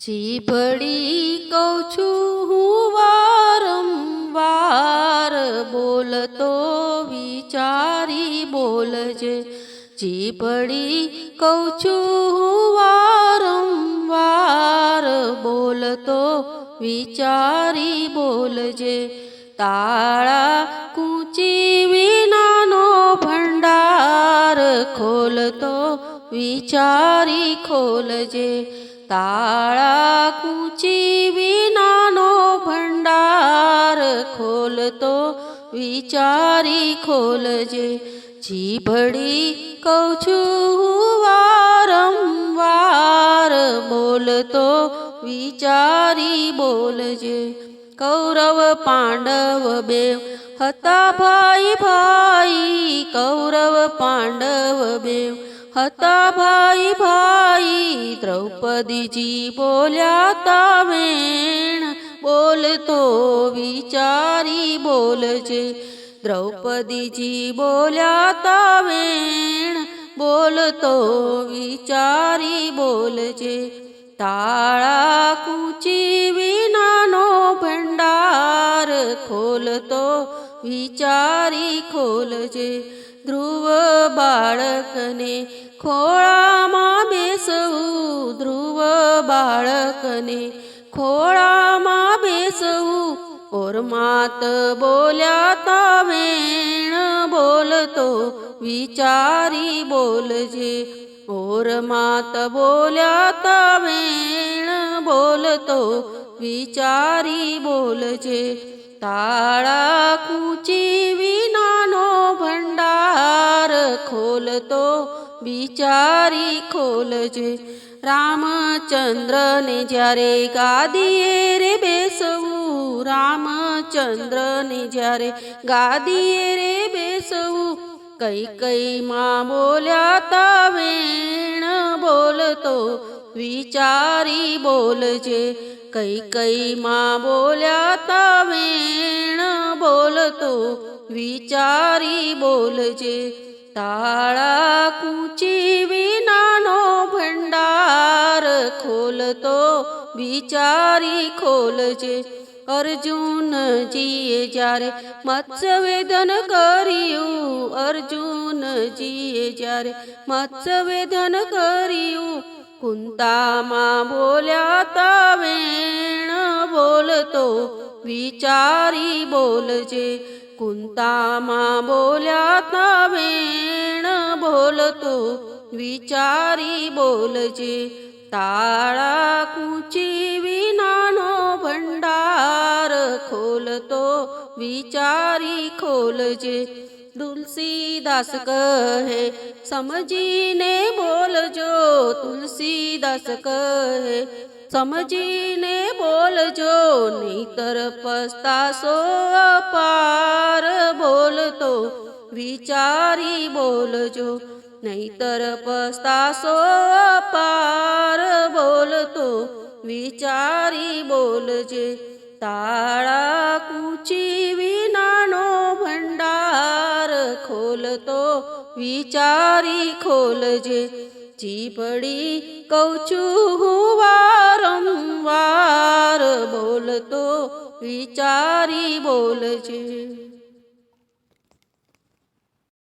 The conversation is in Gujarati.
જીભડી કહું છું, હું વારંવાર બોલતો વિચારી બોલજે. જીભડી કહું છું, હું વારંવાર બોલતો વિચારી બોલજે. તાળા કૂંચી વિનાનો ભંડાર ખોલતો વિચારી ખોલજે. તાળા કૂંચી વિનાનો ભંડાર ખોલતો, વિચારી ખોલજે. જીભડી કહું છું વારંવાર બોલતો, વિચારી બોલજે. કૌરવ પાંડવ બે હતા ભાઈ ભાઈ, કૌરવ પાંડવ બે હતા ભાઈ ભાઈ દ્રૌપદીજી બોલ્યા તા વેણ બોલતો વિચારી બોલજે. દ્રૌપદીજી બોલ્યા તા વેણ બોલતો વિચારી બોલજે. તાળા કૂચી વિનાનો ભંડાર ખોલતો વિચારી ખોલજે. ધ્રુવ બાળકને ખોળામાં ધ્રુવ બાળકને ખોળામાં બેસવું. ઓર માત બોલ્યા તા વેણ બોલતો, વિચારી બોલજે. ઓર માત બોલ્યા તા વેણ બોલતો, વિચારી બોલજે. તાળા કૂચી વિનાનો ભંડાર ખોલતો વિચારી ખોલજે. રામચંદ્રને જ્યારે ગાદીએ રે બેસવું, રામચંદ્રને જ્યારે ગાદીએ રે બેસવું કઈ કઈ માં બોલ્યા તા વેણ બોલતો, વિચારી બોલજે. કઈ કઈ માં બોલ્યા તા વેણ બોલતો, વિચારી બોલજે. તાળા કૂચી વિનાનો ભંડાર ખોલતો વિચારી ખોલજે અર્જુનજીએ જ્યારે મત્સ્યવેદન કર્યું અર્જુનજીએ જ્યારે મત્સ્યવેદન કર્યું કુંતામાં બોલ્યા તા વેણ બોલતો વિચારી બોલજે કુંતામાં બોલ્યા તા વેણ બોલતો વિચારી બોલજે તાળા કૂચી વિનાનો ભંડાર ખોલતો વિચારી ખોલજે તુલસીદાસ કહે સમજીને બોલજો તુલસીદાસ કહે સમજીને બોલજો, નહીતર પસ્તાશો પાર બોલતો. વિચારી બોલજો, નહીતર પસ્તાશો પાર બોલતો. વિચારી બોલજે, તાળા કૂચી વિનાનો ભંડાર ખોલતો. વિચારી ખોલજે જીભડી કહું છું વારંવાર બોલતો વિચારી બોલજે